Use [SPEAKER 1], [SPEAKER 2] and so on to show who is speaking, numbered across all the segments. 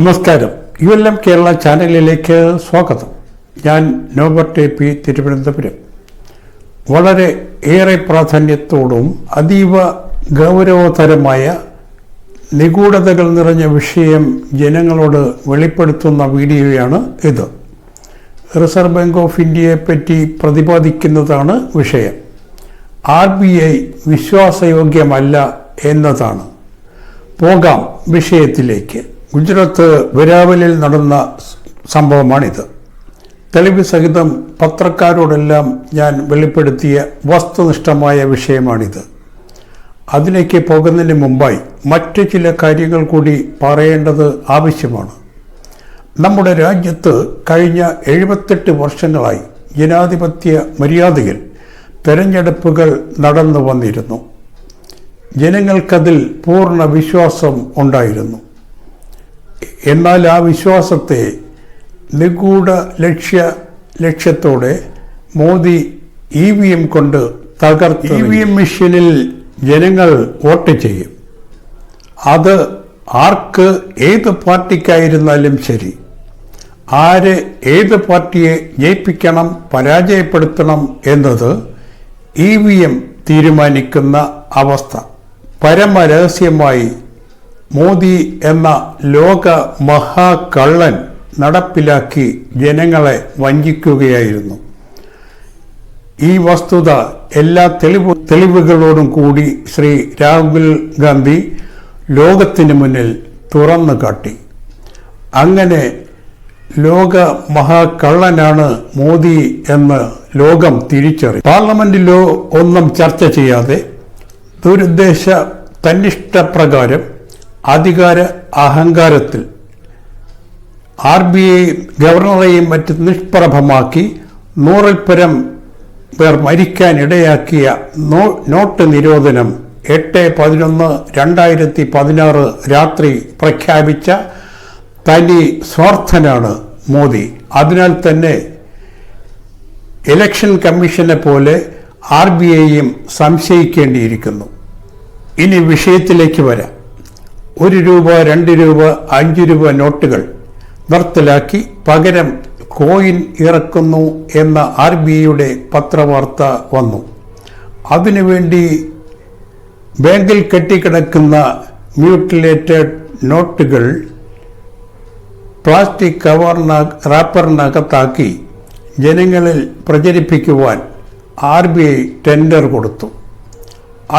[SPEAKER 1] നമസ്കാരം. U L M Kerala ചാനലിലേക്ക് സ്വാഗതം. ഞാൻ നോബർട്ട് എ പി തിരുവനന്തപുരം. വളരെ ഏറെ പ്രാധാന്യത്തോടും അതീവ ഗൗരവതരമായ നിഗൂഢതകൾ നിറഞ്ഞ വിഷയം ജനങ്ങളോട് വെളിപ്പെടുത്തുന്ന വീഡിയോയാണ് ഇത്. റിസർവ് ബാങ്ക് ഓഫ് ഇന്ത്യയെ പറ്റി പ്രതിപാദിക്കുന്നതാണ് വിഷയം. ആർ ബി ഐ വിശ്വാസയോഗ്യമല്ല എന്നതാണ്. പോകാം വിഷയത്തിലേക്ക്. ഗുജറാത്ത് വെരാവലിൽ നടന്ന സംഭവമാണിത്. തെളിവ് സഹിതം പത്രക്കാരോടെല്ലാം ഞാൻ വെളിപ്പെടുത്തിയ വസ്തുനിഷ്ഠമായ വിഷയമാണിത്. അതിലേക്ക് പോകുന്നതിന് മുമ്പായി മറ്റു ചില കാര്യങ്ങൾ കൂടി പറയേണ്ടത് ആവശ്യമാണ്. നമ്മുടെ രാജ്യത്ത് കഴിഞ്ഞ എഴുപത്തെട്ട് വർഷങ്ങളായി ജനാധിപത്യ മര്യാദയിൽ തെരഞ്ഞെടുപ്പുകൾ നടന്നു വന്നിരുന്നു ജനങ്ങൾക്കതിൽ പൂർണ വിശ്വാസം ഉണ്ടായിരുന്നു. എന്നാൽ ആ വിശ്വാസത്തെ നിഗൂഢ ലക്ഷ്യ ലക്ഷ്യത്തോടെ മോദി ഇ വി എം കൊണ്ട് തകർത്ത് ഇ വി എം മെഷീനിൽ ജനങ്ങൾ വോട്ട് ചെയ്യും. അത് ആർക്ക് ഏത് പാർട്ടിക്കായിരുന്നാലും ശരി. ആര് ഏത് പാർട്ടിയെ ജയിപ്പിക്കണം പരാജയപ്പെടുത്തണം എന്നത് ഇ വി എം തീരുമാനിക്കുന്ന അവസ്ഥ. പരമരഹസ്യമായി മോദി എന്ന ലോക മഹാകള്ളൻ നടപ്പിലാക്കി ജനങ്ങളെ വഞ്ചിക്കുകയായിരുന്നു. ഈ വസ്തുത എല്ലാ തെളിവ് തെളിവുകളോടും കൂടി ശ്രീ രാഹുൽ ഗാന്ധി ലോകത്തിന് മുന്നിൽ തുറന്നു കാട്ടി. അങ്ങനെ ലോക മഹാകള്ളനാണ് മോദി എന്ന് ലോകം തിരിച്ചറി പാർലമെന്റിലോ ഒന്നും ചർച്ച ചെയ്യാതെ ദുരുദ്ദേശ തന്നിഷ്ടപ്രകാരം അധികാര അഹങ്കാരത്തിൽ ആർ ബി ഐ ഗവർണറെയും മറ്റ് നിഷ്പ്രഭമാക്കി നൂറിൽ പരം പേർ മരിക്കാനിടയാക്കിയ നോട്ട് നിരോധനം എട്ട് പതിനൊന്ന് രണ്ടായിരത്തി പതിനാറ് രാത്രി പ്രഖ്യാപിച്ച തനി സ്വാർത്ഥനാണ് മോദി. അതിനാൽ തന്നെ ഇലക്ഷൻ കമ്മീഷനെ പോലെ ആർ ബി ഐയും സംശയിക്കേണ്ടിയിരിക്കുന്നു. ഇനി വിഷയത്തിലേക്ക് വരാം. ഒരു രൂപ രണ്ട് രൂപ അഞ്ച് രൂപ നോട്ടുകൾ നിർത്തലാക്കി പകരം കോയിൻ ഇറക്കുന്നു എന്ന ആർ ബി ഐയുടെ പത്രവാർത്ത വന്നു. അതിനുവേണ്ടി ബാങ്കിൽ കെട്ടിക്കിടക്കുന്ന മ്യൂട്ടിലേറ്റഡ് നോട്ടുകൾ പ്ലാസ്റ്റിക് കവറിന റാപ്പറിനകത്താക്കി ജനങ്ങളിൽ പ്രചരിപ്പിക്കുവാൻ ആർ ബി ഐ ടെൻഡർ കൊടുത്തു.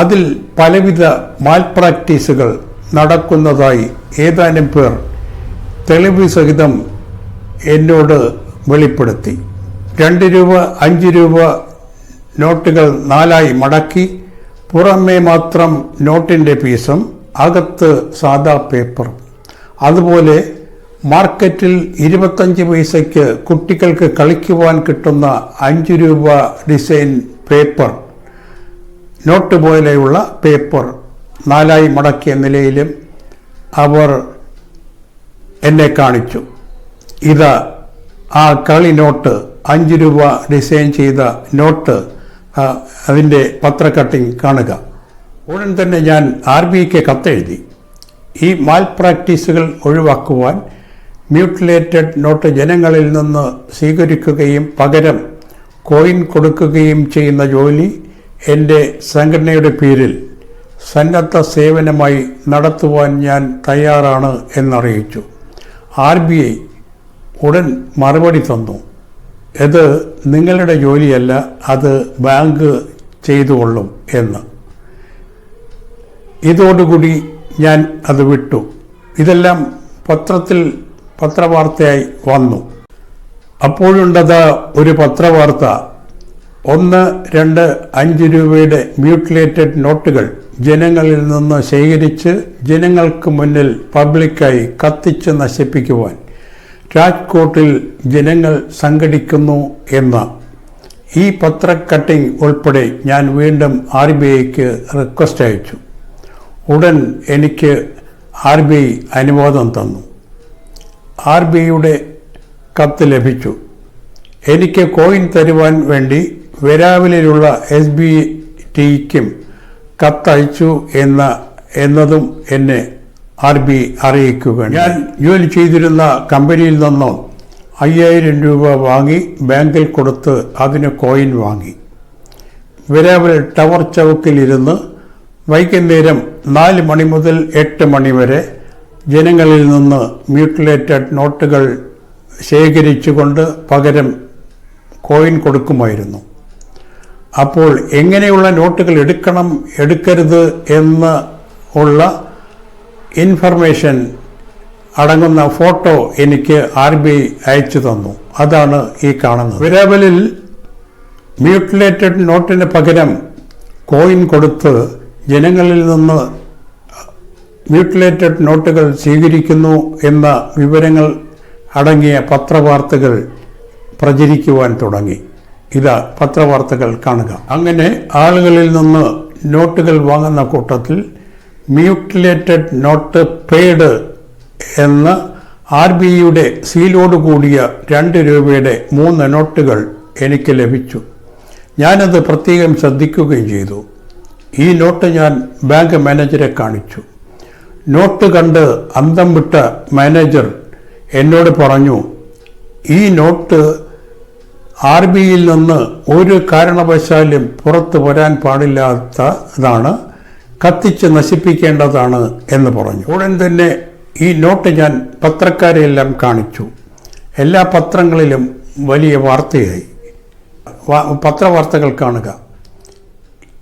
[SPEAKER 1] അതിൽ പലവിധ മാൽപ്രാക്ടീസുകൾ നടക്കുന്നതായി ഏതാനും പേർ തെളിവ് സഹിതം എന്നോട് വെളിപ്പെടുത്തി. രണ്ട് രൂപ അഞ്ച് രൂപ നോട്ടുകൾ നാലായി മടക്കി. പുറമേ മാത്രം നോട്ടിന്റെ പീസും അകത്ത് സാദാ പേപ്പർ അതുപോലെ മാർക്കറ്റിൽ ഇരുപത്തഞ്ച് പൈസയ്ക്ക് കുട്ടികൾക്ക് കളിക്കുവാൻ കിട്ടുന്ന അഞ്ച് രൂപ ഡിസൈൻ പേപ്പർ നോട്ട് പോലെയുള്ള പേപ്പർ നാലായി മടക്കിയ നിലയിലും അവർ എന്നെ കാണിച്ചു. ഇത് ആ കളി നോട്ട്. അഞ്ച് രൂപ ഡിസൈൻ ചെയ്ത നോട്ട് അതിന്റെ പത്ര കട്ടിങ് കാണുക. ഉടൻ തന്നെ ഞാൻ ആർ ബി ഐക്ക് കത്തെഴുതി ഈ മാൽ പ്രാക്ടീസുകൾ ഒഴിവാക്കുവാൻ മ്യൂട്ടിലേറ്റഡ് നോട്ട് ജനങ്ങളിൽ നിന്ന് സ്വീകരിക്കുകയും പകരം കോയിൻ കൊടുക്കുകയും ചെയ്യുന്ന ജോലി എന്റെ സംഘടനയുടെ പേരിൽ സന്നദ്ധ സേവനമായി നടത്തുവാൻ ഞാൻ തയ്യാറാണ് എന്നറിയിച്ചു. ആർ ബി ഐ ഉടൻ മറുപടി തന്നു. ഇത് നിങ്ങളുടെ ജോലിയല്ല അത് ബാങ്ക് ചെയ്തുകൊള്ളും എന്ന്. ഇതോടുകൂടി ഞാൻ അത് വിട്ടു. ഇതെല്ലാം പത്രത്തിൽ പത്രവാർത്തയായി വന്നു. അപ്പോഴുണ്ടത് ഒരു പത്രവാർത്ത. ഒന്ന് രണ്ട് അഞ്ച് രൂപയുടെ മ്യൂട്ടിലേറ്റഡ് നോട്ടുകൾ ജനങ്ങളിൽ നിന്ന് ശേഖരിച്ച് ജനങ്ങൾക്ക് മുന്നിൽ പബ്ലിക്കായി കത്തിച്ച് നശിപ്പിക്കുവാൻ രാജ്കോട്ടിൽ ജനങ്ങൾ സംഘടിക്കുന്നു എന്ന. ഈ പത്ര കട്ടിംഗ് ഉൾപ്പെടെ ഞാൻ വീണ്ടും ആർ ബി ഐക്ക് റിക്വസ്റ്റ് അയച്ചു. ഉടൻ എനിക്ക് ആർ ബി ഐ അനുവാദം തന്നു. ആർ ബി ഐയുടെ കത്ത് ലഭിച്ചു. എനിക്ക് കോയിൻ തരുവാൻ വേണ്ടി വെരാവിലുള്ള എസ് ബി ടിക്കും കത്തയച്ചു എന്ന എന്നതും എന്നെ ആർ ബി അറിയിക്കുക ഞാൻ ജോലി ചെയ്തിരുന്ന കമ്പനിയിൽ നിന്നും അയ്യായിരം രൂപ വാങ്ങി ബാങ്കിൽ കൊടുത്ത് അതിന് കോയിൻ വാങ്ങി. വരാവൽ ടവർ ചൗക്കിലിരുന്ന് വൈകുന്നേരം നാല് മണി മുതൽ എട്ട് മണി വരെ ജനങ്ങളിൽ നിന്ന് മ്യൂട്ടിലേറ്റഡ് നോട്ടുകൾ ശേഖരിച്ചുകൊണ്ട് പകരം കോയിൻ കൊടുക്കുമായിരുന്നു. അപ്പോൾ എങ്ങനെയുള്ള നോട്ടുകൾ എടുക്കണം എടുക്കരുത് എന്ന് ഉള്ള ഇൻഫർമേഷൻ അടങ്ങുന്ന ഫോട്ടോ എനിക്ക് ആർ ബി ഐ അയച്ചു തന്നു. അതാണ് ഈ കാണുന്നത്. വിരാവലിൽ മ്യൂട്ടിലേറ്റഡ് നോട്ടിന് പകരം കോയിൻ കൊടുത്ത് ജനങ്ങളിൽ നിന്ന് മ്യൂട്ടിലേറ്റഡ് നോട്ടുകൾ സ്വീകരിക്കുന്നു എന്ന വിവരങ്ങൾ അടങ്ങിയ പത്രവാർത്തകൾ പ്രചരിക്കുവാൻ തുടങ്ങി. ഇതാ പത്രവാർത്തകൾ കാണുക. അങ്ങനെ ആളുകളിൽ നിന്ന് നോട്ടുകൾ വാങ്ങുന്ന കൂട്ടത്തിൽ മ്യൂട്ടിലേറ്റഡ് നോട്ട് പെയ്ഡ് എന്ന ആർ ബി ഐയുടെ സീലോട് കൂടിയ രണ്ട് രൂപയുടെ മൂന്ന് നോട്ടുകൾ എനിക്ക് ലഭിച്ചു. ഞാനത് പ്രത്യേകം ശ്രദ്ധിക്കുകയും ചെയ്തു. ഈ നോട്ട് ഞാൻ ബാങ്ക് മാനേജരെ കാണിച്ചു. നോട്ട് കണ്ട് അന്തം വിട്ട മാനേജർ എന്നോട് പറഞ്ഞു ഈ നോട്ട് ആർ ബി ഐയിൽ നിന്ന് ഒരു കാരണവശാലും പുറത്തു വരാൻ പാടില്ലാത്തതാണ് കത്തിച്ച് നശിപ്പിക്കേണ്ടതാണ് എന്ന് പറഞ്ഞു. ഉടൻ തന്നെ ഈ നോട്ട് ഞാൻ പത്രക്കാരെയെല്ലാം കാണിച്ചു. എല്ലാ പത്രങ്ങളിലും വലിയ വാർത്തയായി. പത്രവാർത്തകൾ കാണുക.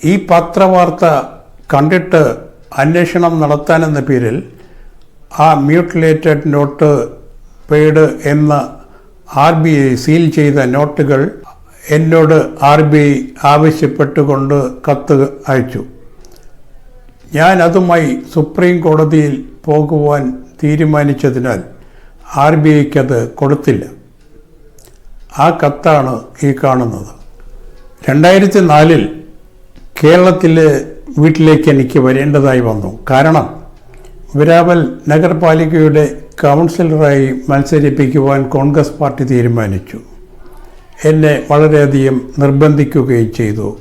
[SPEAKER 1] ഈ പത്രവാർത്ത കണ്ടിട്ട് അന്വേഷണം നടത്താനെന്ന പേരിൽ ആ മ്യൂട്ടിലേറ്റഡ് നോട്ട് പെയ്ഡ് എന്ന ആർ ബി ഐ സീൽ ചെയ്ത നോട്ടുകൾ എന്നോട് ആർ ബി ഐ ആവശ്യപ്പെട്ടുകൊണ്ട് കത്ത് അയച്ചു. ഞാൻ അതുമായി സുപ്രീം കോടതിയിൽ പോകുവാൻ തീരുമാനിച്ചതിനാൽ ആർ ബി ഐക്ക് അത് കൊടുത്തില്ല. ആ കത്താണ് ഈ കാണുന്നത്. രണ്ടായിരത്തി നാലിൽ കേരളത്തിലെ വീട്ടിലേക്ക് എനിക്ക് വരേണ്ടതായി വന്നു. കാരണം വിരാവൽ നഗരപാലികയുടെ കൗൺസിലറായി മത്സരിപ്പിക്കുവാൻ കോൺഗ്രസ് പാർട്ടി തീരുമാനിച്ചു. എന്നെ വളരെയധികം നിർബന്ധിക്കുകയും ചെയ്തു.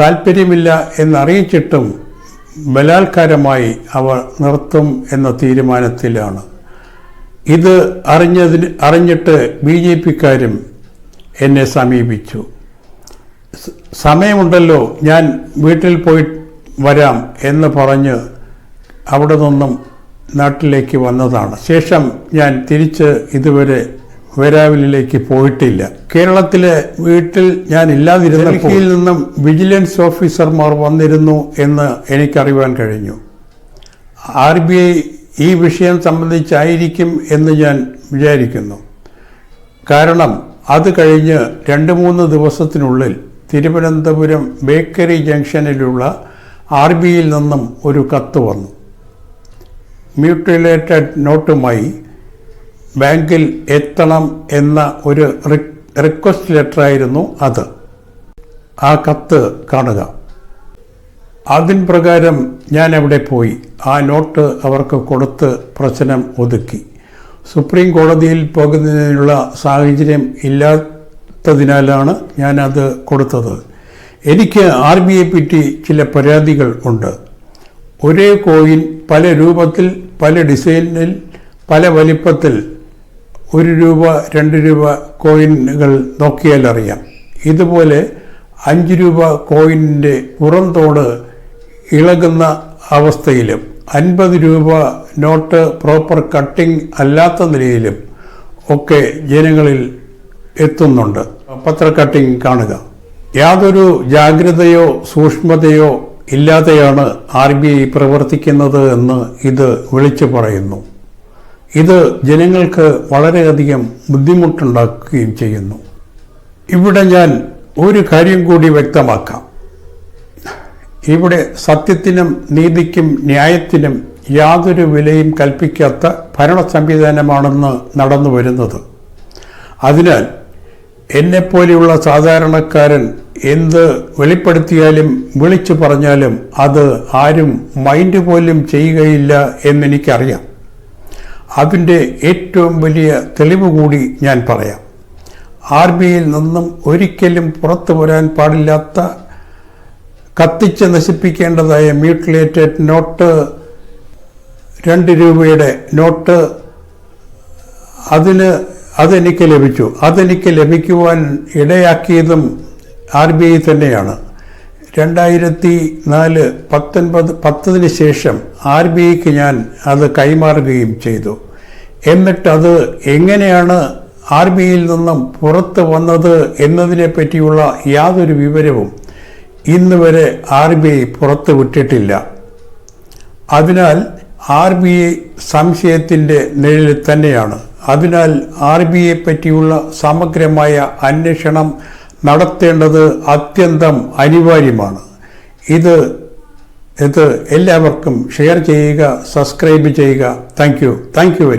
[SPEAKER 1] താല്പര്യമില്ല എന്നറിയിച്ചിട്ടും ബലാത്കാരമായി അവർ നിർത്തും എന്ന തീരുമാനത്തിലാണ്. ഇത് അറിഞ്ഞതിന് അറിഞ്ഞിട്ട് ബി ജെ പിക്കാരും എന്നെ സമീപിച്ചു. സമയമുണ്ടല്ലോ ഞാൻ വീട്ടിൽ പോയി വരാം എന്ന് പറഞ്ഞ് അവിടെ നിന്നും നാട്ടിലേക്ക് വന്നതാണ്. ശേഷം ഞാൻ തിരിച്ച് ഇതുവരെ വേരാവിലേക്ക് പോയിട്ടില്ല. കേരളത്തിലെ വീട്ടിൽ ഞാൻ ഇല്ലാതിരുന്ന ഡൽഹിയിൽ നിന്നും വിജിലൻസ് ഓഫീസർമാർ വന്നിരുന്നു എന്ന് എനിക്കറിയുവാൻ കഴിഞ്ഞു. ആർ ബി ഐ ഈ വിഷയം സംബന്ധിച്ചായിരിക്കും എന്ന് ഞാൻ വിചാരിക്കുന്നു. കാരണം അത് കഴിഞ്ഞ് രണ്ട് മൂന്ന് ദിവസത്തിനുള്ളിൽ തിരുവനന്തപുരം ബേക്കറി ജംഗ്ഷനിലുള്ള ആർ ബി ഐയിൽ നിന്നും ഒരു കത്ത് വന്നു. മ്യൂട്ടിലേറ്റഡ് നോട്ടുമായി ബാങ്കിൽ എത്തണം എന്ന ഒരു റിക്വസ്റ്റ് റിക്വസ്റ്റ് ലെറ്ററായിരുന്നു അത്. ആ കത്ത് കാണുക. അതിൻ പ്രകാരം ഞാൻ അവിടെ പോയി. ആ നോട്ട് അവർക്ക് കൊടുത്ത് പ്രശ്നം ഒതുക്കി. സുപ്രീം കോടതിയിൽ പോകുന്നതിനുള്ള സാഹചര്യം ഇല്ലാത്തതിനാലാണ് ഞാനത് കൊടുത്തത്. എനിക്ക് ആർ ബി ഐ പറ്റി ചില പരാതികൾ ഉണ്ട്. ഒരേ കോയിൻ പല രൂപത്തിൽ പല ഡിസൈനിൽ പല വലിപ്പത്തിൽ ഒരു രൂപ രണ്ട് രൂപ കോയിനുകൾ നോക്കിയാൽ അറിയാം. ഇതുപോലെ അഞ്ച് രൂപ കോയിനിന്റെ പുറംതോട് ഇളകുന്ന അവസ്ഥയിലും അൻപത് രൂപ നോട്ട് പ്രോപ്പർ കട്ടിംഗ് അല്ലാത്ത നിലയിലും ഒക്കെ ജനങ്ങളിൽ എത്തുന്നുണ്ട്. പത്ര കട്ടിംഗ് കാണുക. യാതൊരു ജാഗ്രതയോ സൂക്ഷ്മതയോ ഇല്ലാതെയാണ് ആർ ബി ഐ പ്രവർത്തിക്കുന്നത് എന്ന് ഇത് വിളിച്ചു പറയുന്നു. ഇത് ജനങ്ങൾക്ക് വളരെയധികം ബുദ്ധിമുട്ടുണ്ടാക്കുകയും ചെയ്യുന്നു. ഇവിടെ ഞാൻ ഒരു കാര്യം കൂടി വ്യക്തമാക്കാം. ഇവിടെ സത്യത്തിനും നീതിക്കും ന്യായത്തിനും യാതൊരു വിലയും കൽപ്പിക്കാത്ത ഭരണ സംവിധാനമാണെന്ന് നടന്നു വരുന്നത് അതിനാൽ എന്നെപ്പോലെയുള്ള സാധാരണക്കാരൻ എന്ത് വെളിപ്പെടുത്തിയാലും വിളിച്ചു പറഞ്ഞാലും അത് ആരും മൈൻഡ് പോലും ചെയ്യുകയില്ല എന്നെനിക്കറിയാം. അതിന്റെ ഏറ്റവും വലിയ തെളിവ് കൂടി ഞാൻ പറയാം. ആർ ബി ഐയിൽ നിന്നും ഒരിക്കലും പുറത്തു വരാൻ പാടില്ലാത്ത കത്തിച്ച് നശിപ്പിക്കേണ്ടതായ മ്യൂട്ടിലേറ്റഡ് നോട്ട് രണ്ട് രൂപയുടെ നോട്ട് അതിന് അതെനിക്ക് ലഭിച്ചു. അതെനിക്ക് ലഭിക്കുവാൻ ഇടയാക്കിയതും ആർ ബി ഐ തന്നെയാണ്. രണ്ടായിരത്തി നാല് പത്തൊൻപത് പത്തതിന് ശേഷം ആർ ബി ഐക്ക് ഞാൻ അത് കൈമാറുകയും ചെയ്തു. എന്നിട്ട് അത് എങ്ങനെയാണ് ആർ ബി ഐയിൽ നിന്നും പുറത്ത് വന്നത് എന്നതിനെ പറ്റിയുള്ള യാതൊരു വിവരവും ഇന്ന് വരെ ആർ ബി ഐ പുറത്ത് വിട്ടിട്ടില്ല. അതിനാൽ ആർ ബി ഐ സംശയത്തിന്റെ നിഴലിൽ തന്നെയാണ്. അതിനാൽ ആർ ബി ഐ പറ്റിയുള്ള സമഗ്രമായ അന്വേഷണം നടത്തേണ്ടത് അത്യന്തം അനിവാര്യമാണ്. ഇത് ഇത് എല്ലാവർക്കും ഷെയർ ചെയ്യുക സബ്സ്ക്രൈബ് ചെയ്യുക. Thank you. Thank you